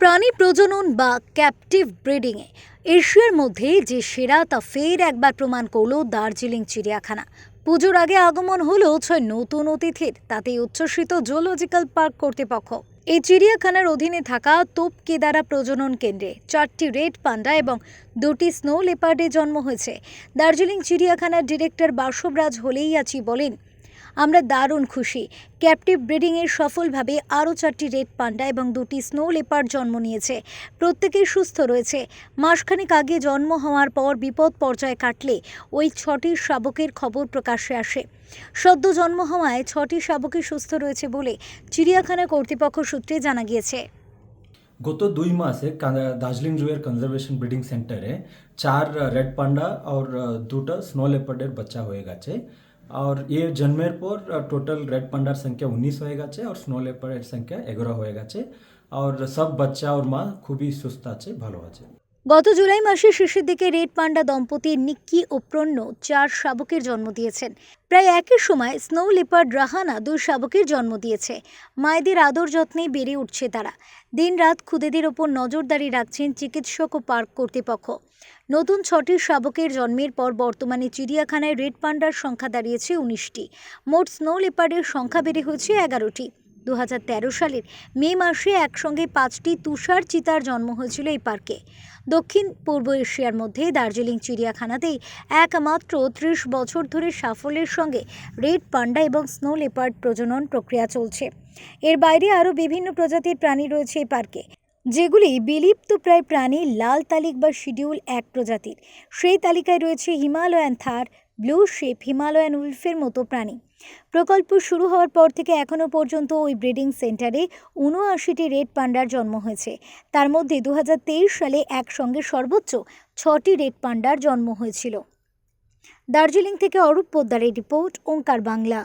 প্রাণী প্রজনন বা ক্যাপটিভ ব্রিডিংয়ে এশিয়ার মধ্যে যে সেরা তা ফের একবার প্রমাণ করল দার্জিলিং চিড়িয়াখানা। পুজোর আগে আগমন হলো ছয় নতুন অতিথির, তাতেই উচ্ছ্বসিত জুলজিক্যাল পার্ক কর্তৃপক্ষ। এই চিড়িয়াখানার অধীনে থাকা তোপ কেদারা প্রজনন কেন্দ্রে চারটি রেড পান্ডা এবং দুটি স্নো লেপার্ডের জন্ম হয়েছে। দার্জিলিং চিড়িয়াখানার ডিরেক্টর বাসবরাজ হলেই আছি বলেন আমরা দারুণ খুশি। ক্যাপটিভ ব্রিডিংয়ে সফলভাবে আরও চারটি রেড পান্ডা এবং দুটি স্নো লেপার্ড জন্ম নিয়েছে। প্রত্যেকেই সুস্থ রয়েছে। মাসখানেক আগে জন্ম হওয়ার পর বিপদ পর্যায়ে কাটলে ওই ছটি শাবকের খবর প্রকাশ্যে আসে। সদ্য জন্ম হওয়ায় ছটি শাবকই সুস্থ রয়েছে বলে চিড়িয়াখানা কর্তৃপক্ষ সূত্রে জানা গিয়েছে। গত দুই মাসে দার্জিলিং জুয়ের কনজারভেশন ব্রিডিং সেন্টারে চার রেড পান্ডা আর দুটো স্নো লেপার্ডের বাচ্চা হয়ে গেছে। আর এ জন্মের পর টোটাল রেড পান্ডার সংখ্যা উনিশ হয়ে গেছে আর স্নো লেপারের সংখ্যা এগারো হয়ে গেছে আর সব বাচ্চা আর মা খুবই সুস্থ আছে ভালো আছে গত জুলাই মাসের শেষের দিকে রেড পান্ডা দম্পতি নিক্কি ও প্রণ্য চার শাবকের জন্ম দিয়েছেন। প্রায় একই সময় স্নো লিপার্ড রাহানা দুই শাবকের জন্ম দিয়েছে। মায়েদের আদর যত্নে বেড়ে উঠছে তারা। দিনরাত খুদেদের ওপর নজরদারি রাখছেন চিকিৎসক ও পার্ক কর্তৃপক্ষ। নতুন ছটি শাবকের জন্মের পর বর্তমানে চিড়িয়াখানায় রেড পান্ডার সংখ্যা দাঁড়িয়েছে উনিশটি। মোট স্নো লেপার্ডের সংখ্যা বেড়ে হয়েছে এগারোটি। দু হাজার তেরো সালের মে মাসে একসঙ্গে পাঁচটি তুষার চিতার জন্ম হয়েছিল এই পার্কে। দক্ষিণ পূর্ব এশিয়ার মধ্যে দার্জিলিং চিড়িয়াখানাতেই একমাত্র ত্রিশ বছর ধরে সাফল্যের সঙ্গে রেড পান্ডা এবং স্নো লেপার্ড প্রজনন প্রক্রিয়া চলছে। এর বাইরে আরও বিভিন্ন প্রজাতির প্রাণী রয়েছে এই পার্কে, যেগুলি বিলুপ্ত প্রায় প্রাণী, লাল তালিক বা শিডিউল এক প্রজাতির। সেই তালিকায় রয়েছে Himalayan tahr blue sheep Himalayan উলফের মতো প্রাণী। প্রকল্প শুরু হওয়ার পর থেকে এখনও পর্যন্ত ওই ব্রিডিং সেন্টারে উনআশিটি রেড পান্ডার জন্ম হয়েছে। তার মধ্যে দু হাজার তেইশ সালে একসঙ্গে সর্বোচ্চ ছটি রেড পান্ডার জন্ম হয়েছিল। দার্জিলিং থেকে অরূপ পোদ্দারের রিপোর্ট, ওঙ্কার বাংলা।